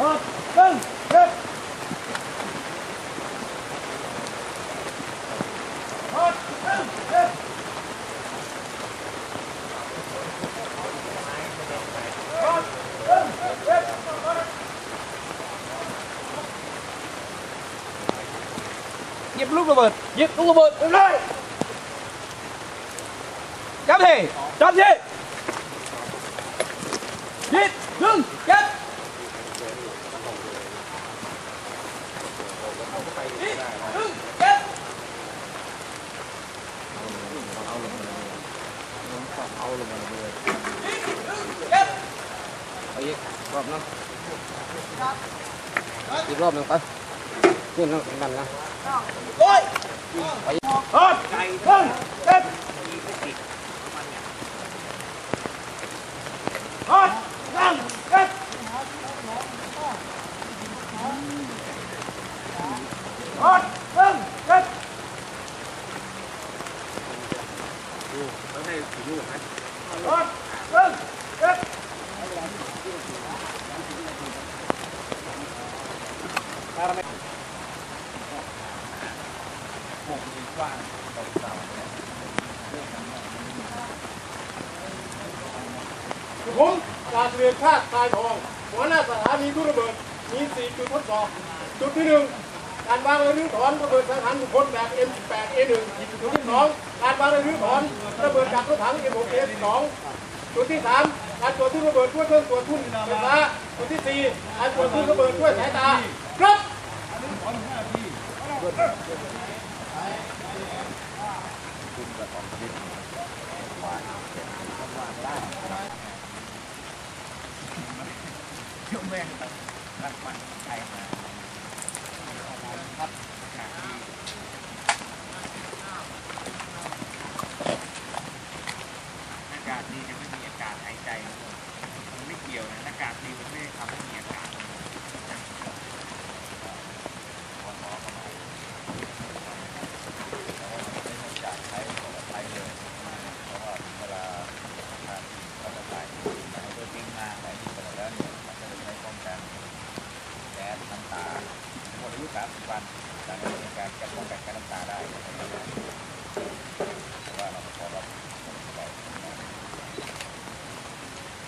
อดตึ้งเก็บอดตึ้งเก็บอดตึ้งเก็บหยิบลูกระเบิด หยิบลูกระเบิดเรียบร้อย จับที จับทีหยิบดึงเก็บหยิบดึงเก็บ เอาลงมาเลย เก็บ เอาอีกรอบนึงอีกรอบนึงไปขึ้นนั่นนั่นนะโอ้ยอดตึ้งเก็บอดตึ้งเก็บอดตึ้งเก็บต้องให้สีลูกนะอดตึ้งเก็บ ผมจ่าสิบเอกภาคทรายทอง หัวหน้าสถานีทุระเบิด มีสี่จุดทดสอบ จุดที่หนึ่งการวางระรื้อถอนระเบิดสังหารบุคคลแบบ M8 A1 จุดที่สองการวางระรื้อถอนระเบิดจากรถถัง M6 A2 จุดที่สามการตรวจทุ่นระเบิดด้วยเครื่องตรวจทุ่นไฟฟ้าจุดที่สี่การตรวจทุ่นระเบิดด้วยสายตา ครับ อากาศดีจะไม่มีอากาศหายใจ มันไม่เกี่ยวนะอากาศดีมันไม่ได้ทำให้มีอากาศ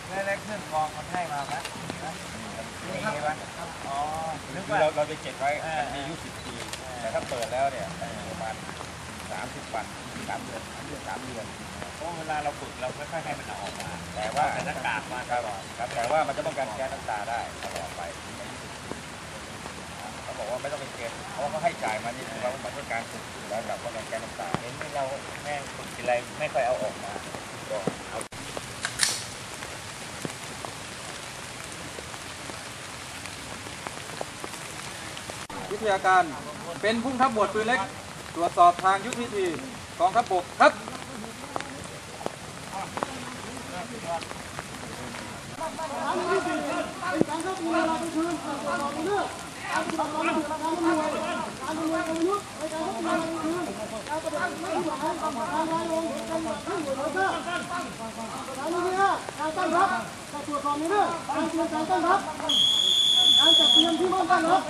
แล้วแล้วเครื่องกรองมันให้มาไหมมีไหมอ๋อนึกว่าเราเราจะเก็บไว้มันมีอายุสิบปี แต่ถ้าเปิดแล้วเนี่ยประมาณสามสิบวันสามเดือนสามเดือนสามเดือนเพราะเวลาเราฝึกเราไม่ค่อยให้มันออกมา แต่ว่าแต่หน้ากากมาครับครับแต่ว่ามันจะป้องกันแก๊สน้ำตาได้ตลอดไปเขาบอก ว่าไม่ต้องเป็นเกณฑ์เพราะเขาให้จ่ายมานี่คือว่ามันเป็นการฝึกอยู่แล้วแบบป้องกันแก๊สน้ำตาเห็นที่เราแม่งฝึกทีไรไม่ค่อยเอาออกมาก็เอาวิทยาการเป็นผู้ทับบวชปืนเล็ก ตรวจสอบทางยุทธวิธีกองทัพบกครับการ ตั้งรับการตรวจสอบในเรื่องการเตรียมการตั้งรับการจัดเตรียมที่มั่นตั้งรับ